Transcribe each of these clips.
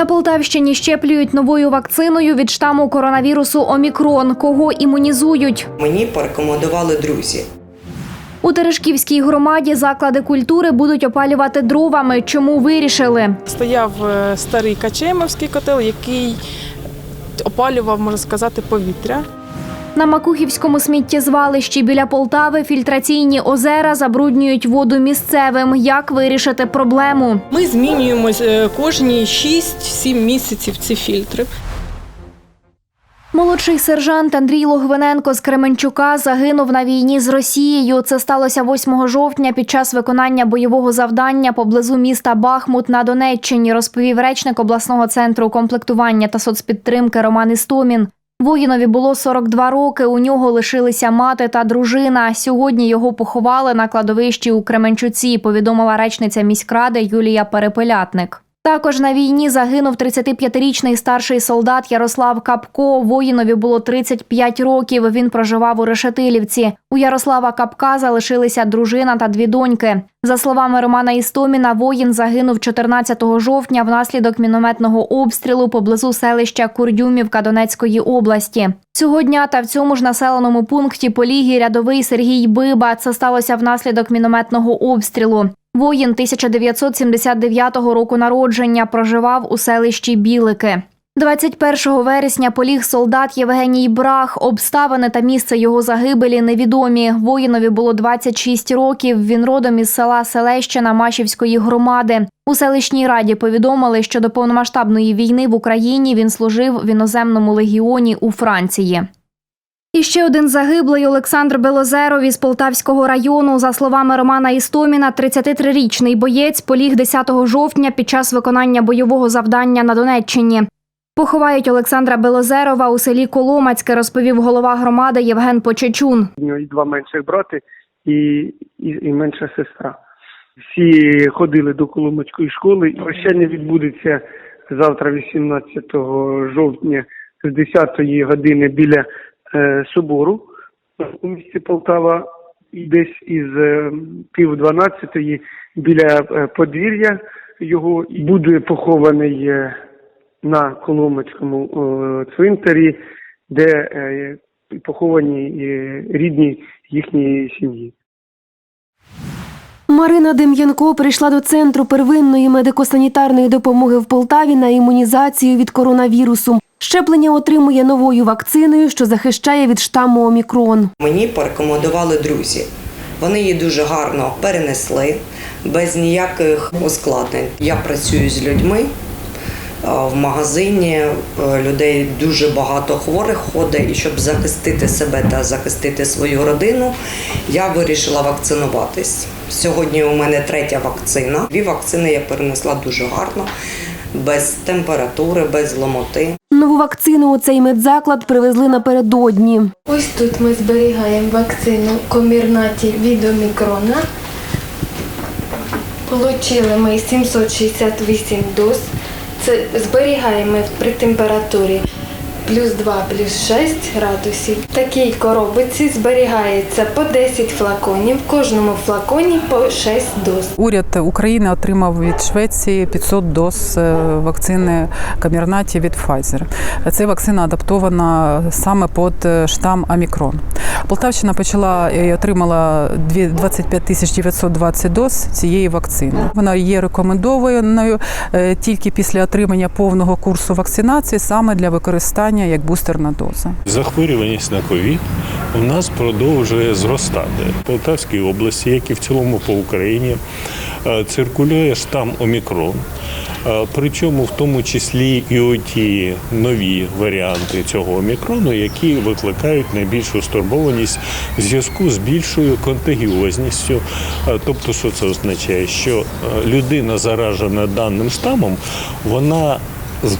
На Полтавщині щеплюють новою вакциною від штаму коронавірусу Омікрон. Кого імунізують? Мені порекомендували друзі. У Терешківській громаді заклади культури будуть опалювати дровами. Чому вирішили? Стояв е, старий Качемовський котел, який опалював, можна сказати, повітря. На Макухівському сміттєзвалищі біля Полтави фільтраційні озера забруднюють воду місцевим. Як вирішити проблему? Ми змінюємо е, кожні 6-7 місяців ці фільтри. Молодший сержант Андрій Логвиненко з Кременчука загинув на війні з Росією. Це сталося 8 жовтня під час виконання бойового завдання поблизу міста Бахмут на Донеччині, розповів речник обласного центру комплектування та соцпідтримки Роман Істомін. Воїнові було 42 роки. У нього лишилися мати та дружина. Сьогодні його поховали на кладовищі у Кременчуці. Повідомила речниця міськради Юлія Перепелятник. Також на війні загинув 35-річний старший солдат Ярослав Капко. Воїнові було 35 років. Він проживав у Решетилівці. У Ярослава Капка залишилися дружина та дві доньки. За словами Романа Істоміна, воїн загинув 14 жовтня внаслідок мінометного обстрілу поблизу селища Курдюмівка Донецької області. Цього дня та в цьому ж населеному пункті полігій рядовий Сергій Биба. Це сталося внаслідок мінометного обстрілу. Воїн 1979 року народження проживав у селищі Білики. 21 вересня поліг солдат Євгеній Брах. Обставини та місце його загибелі невідомі. Воїнові було 26 років. Він родом із села Селещина Машівської громади. У селищній раді повідомили, що до повномасштабної війни в Україні він служив в іноземному легіоні у Франції. І ще один загиблий Олександр Белозеров із Полтавського району. За словами Романа Істоміна, 33-річний боєць поліг 10 жовтня під час виконання бойового завдання на Донеччині. Поховають Олександра Белозерова у селі Коломацьке, розповів голова громади Євген Почечун. У нього два менших брати і, і, і менша сестра. Всі ходили до Коломацької школи. Прощання відбудеться завтра, 18 жовтня, з 10 години біля собору у місті Полтава. Десь із е, пів дванадцятої біля е, подвір'я його буде похований е, на Коломацькому е, цвинтарі, де е, поховані е, рідні їхньої сім'ї. Марина Дем'янко прийшла до центру первинної медико-санітарної допомоги в Полтаві на імунізацію від коронавірусу. Щеплення отримує новою вакциною, що захищає від штаму Омікрон. Мені порекомендували друзі. Вони її дуже гарно перенесли, без ніяких ускладнень. Я працюю з людьми. В магазині е, людей дуже багато хворих ходить, і щоб захистити себе та захистити свою родину, я вирішила вакцинуватись. Сьогодні у мене третя вакцина. Дві вакцини я перенесла дуже гарно, без температури, без ломоти. Нову вакцину у цей медзаклад привезли напередодні. Ось тут ми зберігаємо вакцину комірнаті від омікрона. Получили ми 768 доз. Це зберігаємо при температурі плюс 2, плюс 6 градусів. В такій коробиці зберігається по 10 флаконів, в кожному флаконі по 6 доз. Уряд України отримав від Швеції 500 доз е, вакцини Камірнаті від Pfizer. Ця вакцина адаптована саме під е, штам Омікрон. Полтавщина почала і отримала дві- 25 тисяч 920 доз цієї вакцини. Вона є рекомендованою е, тільки після отримання повного курсу вакцинації саме для використання як бустерна доза. Захворюваність на ковід у нас продовжує зростати. В Полтавській області, як і в цілому по Україні, циркулює штам Омікрон. Е, Причому в тому числі і оті нові варіанти цього омікрону, які викликають найбільшу стурбованість в зв'язку з більшою контагіозністю. Е, Тобто, що це означає, що е, людина заражена даним штамом, вона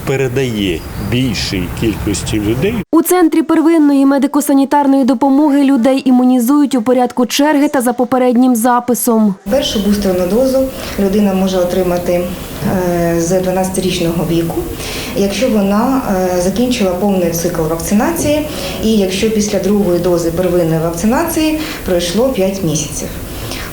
передає більшій кількості людей У центрі первинної медико-санітарної допомоги людей імунізують у порядку черги та за попереднім записом. Першу бустерну дозу людина може отримати е, з 12-річного віку, якщо вона е, закінчила повний цикл вакцинації, і якщо після другої дози первинної вакцинації пройшло 5 місяців.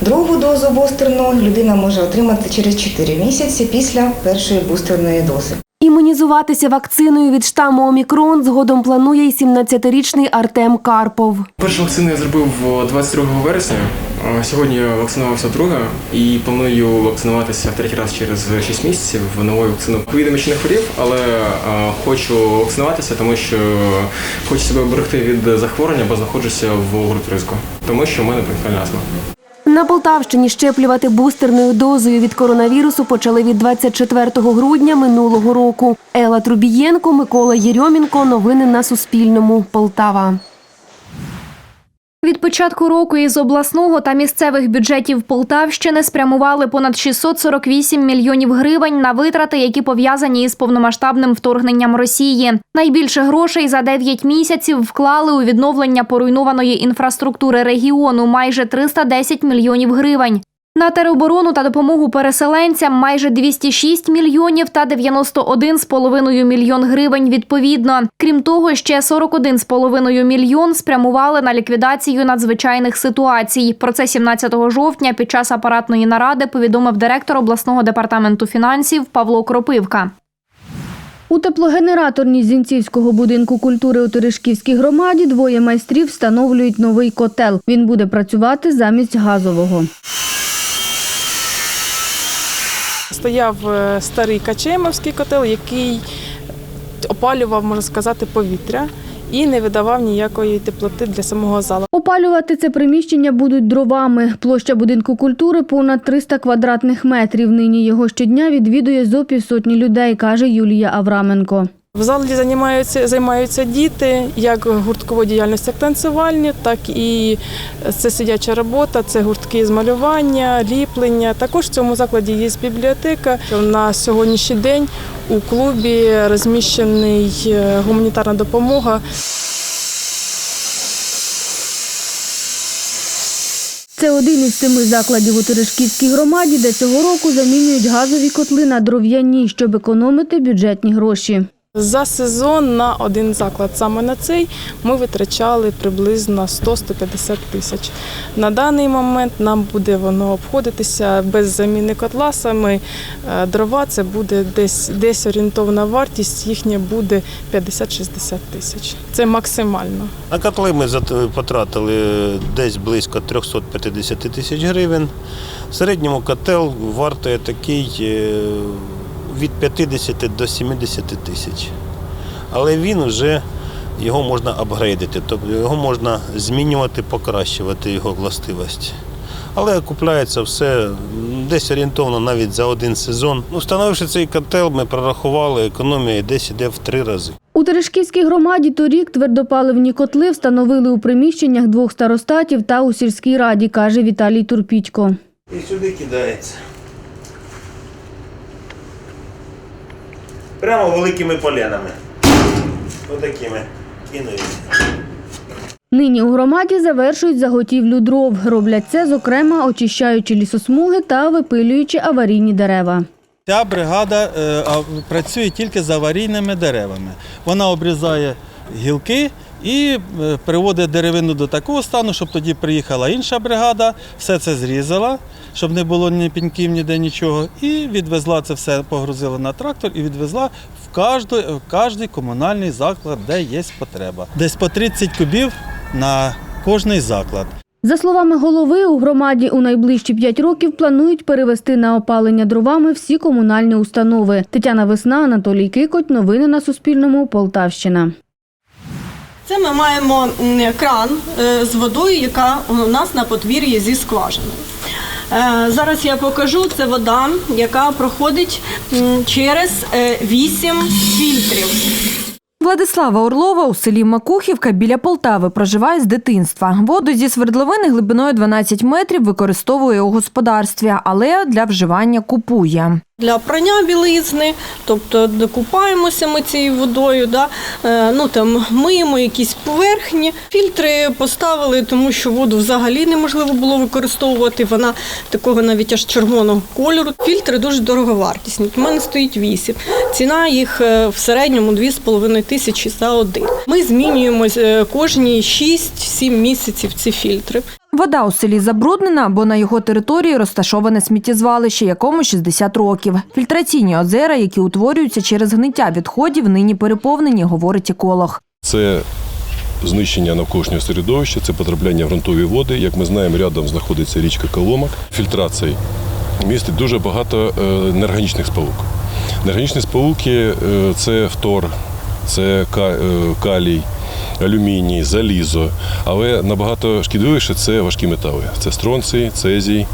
Другу дозу бустерну людина може отримати через 4 місяці після першої бустерної дози. Імунізуватися вакциною від штаму Омікрон згодом планує й 17-річний Артем Карпов. Першу вакцину я зробив 22 вересня. Сьогодні я вакцинувався друга і планую вакцинуватися третій раз через 6 місяців в новою вакцину. Ковідом ще не хворів, але хочу вакцинуватися, тому що хочу себе оберегти від захворювання, бо знаходжуся в групі ризику, тому що в мене бронхіальна астма. На Полтавщині щеплювати бустерною дозою від коронавірусу почали від 24 грудня минулого року. Ела Трубієнко, Микола Єрьомінко. Новини на Суспільному. Полтава. Від початку року із обласного та місцевих бюджетів Полтавщини спрямували понад 648 мільйонів гривень на витрати, які пов'язані із повномасштабним вторгненням Росії. Найбільше грошей за 9 місяців вклали у відновлення поруйнованої інфраструктури регіону майже 310 мільйонів гривень. На тероборону та допомогу переселенцям майже 206 мільйонів та 91,5 мільйон гривень відповідно. Крім того, ще 41,5 мільйон спрямували на ліквідацію надзвичайних ситуацій. Про це 17 жовтня під час апаратної наради повідомив директор обласного департаменту фінансів Павло Кропивка. У теплогенераторній Зінцівського будинку культури у Терешківській громаді двоє майстрів встановлюють новий котел. Він буде працювати замість газового. Стояв е, старий Качемовський котел, який опалював, можна сказати, повітря і не видавав ніякої теплоти для самого залу. Опалювати це приміщення будуть дровами. Площа будинку культури понад 300 квадратних метрів. Нині його щодня відвідує зо півсотні людей, каже Юлія Авраменко. В залі займаються, займаються діти, як гуртковою діяльністю, як танцювальні, так і це сидяча робота, це гуртки з малювання, ліплення. Також в цьому закладі є бібліотека. На сьогоднішній день у клубі розміщений е, гуманітарна допомога. Це один із семи закладів у Терешківській громаді, де цього року замінюють газові котли на дров'яні, щоб економити бюджетні гроші. За сезон на один заклад, саме на цей, ми витрачали приблизно 100-150 тисяч. На даний момент нам буде воно обходитися без заміни котла. Саме е, дрова це буде десь, десь орієнтовна вартість, їхня буде 50-60 тисяч. Це максимально. На котли ми потратили десь близько 350 тисяч гривень. В середньому котел вартує такий е, від 50 до 70 тисяч. Але він вже його можна апгрейдити, тобто його можна змінювати, покращувати його властивості. Але купляється все десь орієнтовно навіть за один сезон. Ну, встановивши цей котел, ми прорахували, економія десь іде в три рази. У Терешківській громаді торік твердопаливні котли встановили у приміщеннях двох старостатів та у сільській раді, каже Віталій Турпітько. І сюди кидається. Прямо великими поленами. Отакими. Кинують. Нині у громаді завершують заготівлю дров. Роблять це, зокрема, очищаючи лісосмуги та випилюючи аварійні дерева. Ця бригада е, працює тільки з аварійними деревами. Вона обрізає гілки і е, приводить деревину до такого стану, щоб тоді приїхала інша бригада, все це зрізала, щоб не було ні пеньків, ніде нічого, і відвезла це все, погрузила на трактор і відвезла в кожний, в кожний комунальний заклад, де є потреба. Десь по 30 кубів на кожний заклад. За словами голови, у громаді у найближчі п'ять років планують перевести на опалення дровами всі комунальні установи. Тетяна Весна, Анатолій Кикоть. Новини на Суспільному. Полтавщина. Це ми маємо кран е, з водою, яка у нас на подвір'ї зі скважини. Е, Зараз я покажу, це вода, яка проходить через 8 фільтрів. Владислава Орлова у селі Макухівка біля Полтави проживає з дитинства. Воду зі свердловини глибиною 12 метрів використовує у господарстві, але для вживання купує. Для прання білизни, тобто докупаємося ми цією водою, да? е, ну, там, миємо якісь поверхні. Фільтри поставили, тому що воду взагалі неможливо було використовувати. Вона такого навіть аж червоного кольору. Фільтри дуже дороговартісні. У мене стоїть 8. Ціна їх е, в середньому 2,5 тисячі за один. Ми змінюємо е, кожні 6-7 місяців ці фільтри. Вода у селі забруднена, бо на його території розташоване сміттєзвалище, якому 60 років. Фільтраційні озера, які утворюються через гниття відходів, нині переповнені, говорить еколог. Це знищення навколишнього середовища, це потрапляння в ґрунтові води. Як ми знаємо, рядом знаходиться річка Коломак. Фільтрація містить дуже багато е, неорганічних сполук. Неорганічні сполуки е, це фтор, це е, калій, алюміній, залізо. Але набагато шкідливіше це важкі метали. Це стронцій, цезій.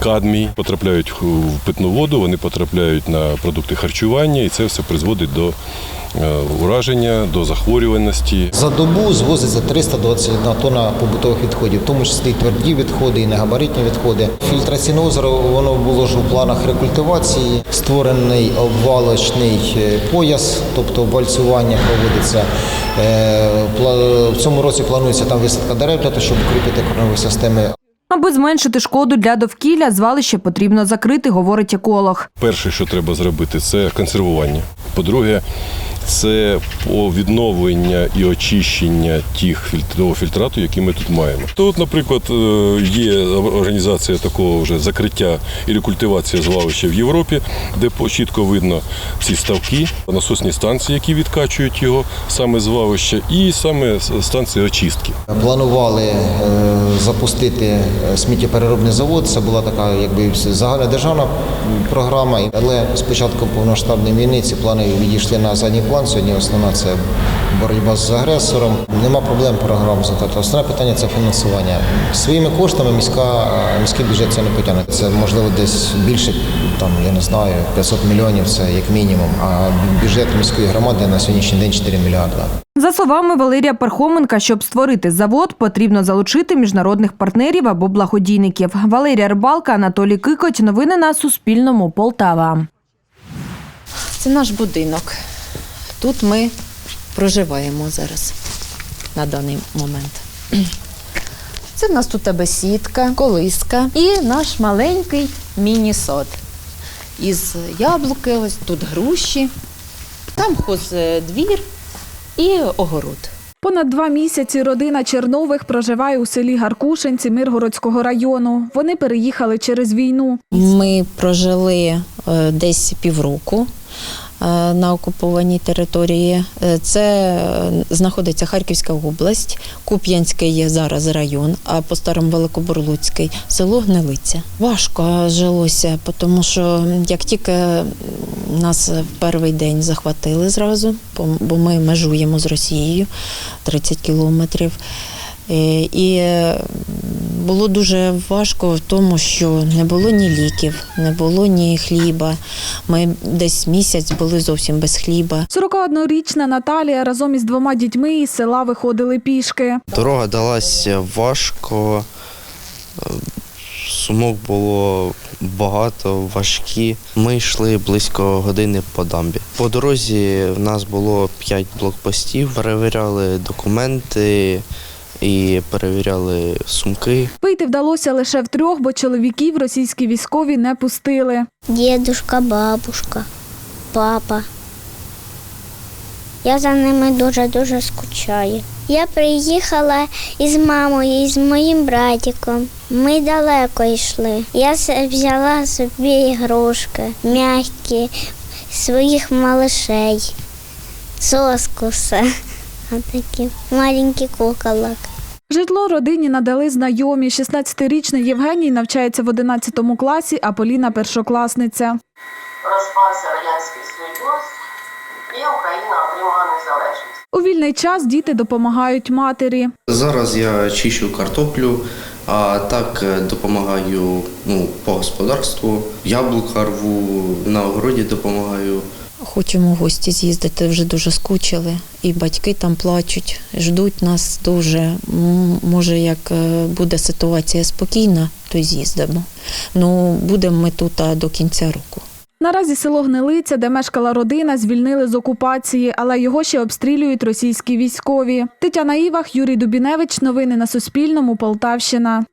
Кадмій потрапляють в питну воду, вони потрапляють на продукти харчування, і це все призводить до е, ураження, до захворюваності. За добу звозиться 321 тонна побутових відходів, в тому числі і тверді відходи, і негабаритні відходи. Фільтраційне озеро воно було ж у планах рекультивації, створений обвалочний е, пояс, тобто вальцювання проводиться. Е, В цьому році планується там висадка дерев для того, щоб укріпити корневі системи. Аби зменшити шкоду для довкілля, звалище потрібно закрити, говорить еколог. Перше, що треба зробити, це консервування. По-друге, це по відновлення і очищення тих фільтр- того фільтрату, який ми тут маємо. Тут, наприклад, е, є організація такого вже закриття і рекультивація звалища в Європі, де чітко видно ці ставки, насосні станції, які відкачують його саме звалища, і саме станції очистки. Планували е, запустити е, сміттєпереробний завод. Це була така, якби загальна державна програма. Але з початку повноштабної війни ці плани відійшли на задній план. Сьогодні основна це боротьба з агресором. Нема проблем програм закладати. Основне питання це фінансування. Своїми коштами міська міський бюджет це не потягне. Це можливо десь більше, там я не знаю, 500 мільйонів. Це як мінімум. А бюджет міської громади на сьогоднішній день 4 мільярда. За словами Валерія Пархоменка, щоб створити завод, потрібно залучити міжнародних партнерів або благодійників. Валерія Рибалка, Анатолій Кикоть. Новини на Суспільному. Полтава. Це наш будинок. Тут ми проживаємо зараз на даний момент. Це в нас тут бесідка, колиска і наш маленький міні-сад. Із яблуки, ось тут груші, там хоздвір і огород. Понад два місяці родина Чернових проживає у селі Гаркушинці Миргородського району. Вони переїхали через війну. Ми прожили е, десь півроку на окупованій території. Е, Це е, знаходиться Харківська область, Куп'янський є зараз район, а по старому Великобурлуцький село Гнилиця. Важко жилося, тому що як тільки нас в перший день захватили зразу, бо ми межуємо з Росією 30 кілометрів. Е, І е, було дуже важко в тому, що не було ні ліків, не було ні хліба. Ми десь місяць були зовсім без хліба. 41-річна Наталія разом із двома дітьми із села виходили пішки. Дорога далася важко, е, сумок було багато, важкі. Ми йшли близько години по дамбі. По дорозі в нас було 5 блокпостів, перевіряли документи і перевіряли сумки. Вийти вдалося лише втрьох, бо чоловіків російські військові не пустили. Дідушка, бабушка, папа. Я за ними дуже-дуже скучаю. Я приїхала із мамою, і з моїм братиком. Ми далеко йшли. Я взяла собі ігрушки, м'які, своїх малышей, соску все. Отакі маленькі куколок. Житло родині надали знайомі. 16-річний Євгеній навчається в 11 класі, а Поліна першокласниця. розпався Радянський Союз, і Україна отримала незалежність. У вільний час діти допомагають матері. Зараз я чищу картоплю, а так е, допомагаю ну, по господарству. Яблука рву, на огороді допомагаю. Хочемо в гості з'їздити, вже дуже скучили. І батьки там плачуть, ждуть нас дуже. Може, як е, буде ситуація спокійна, то з'їздимо. Ну, будемо ми тут до кінця року. Наразі село Гнилиця, де мешкала родина, звільнили з окупації, але його ще обстрілюють російські військові. Тетяна Івах, Юрій Дубіневич. Новини на Суспільному. Полтавщина.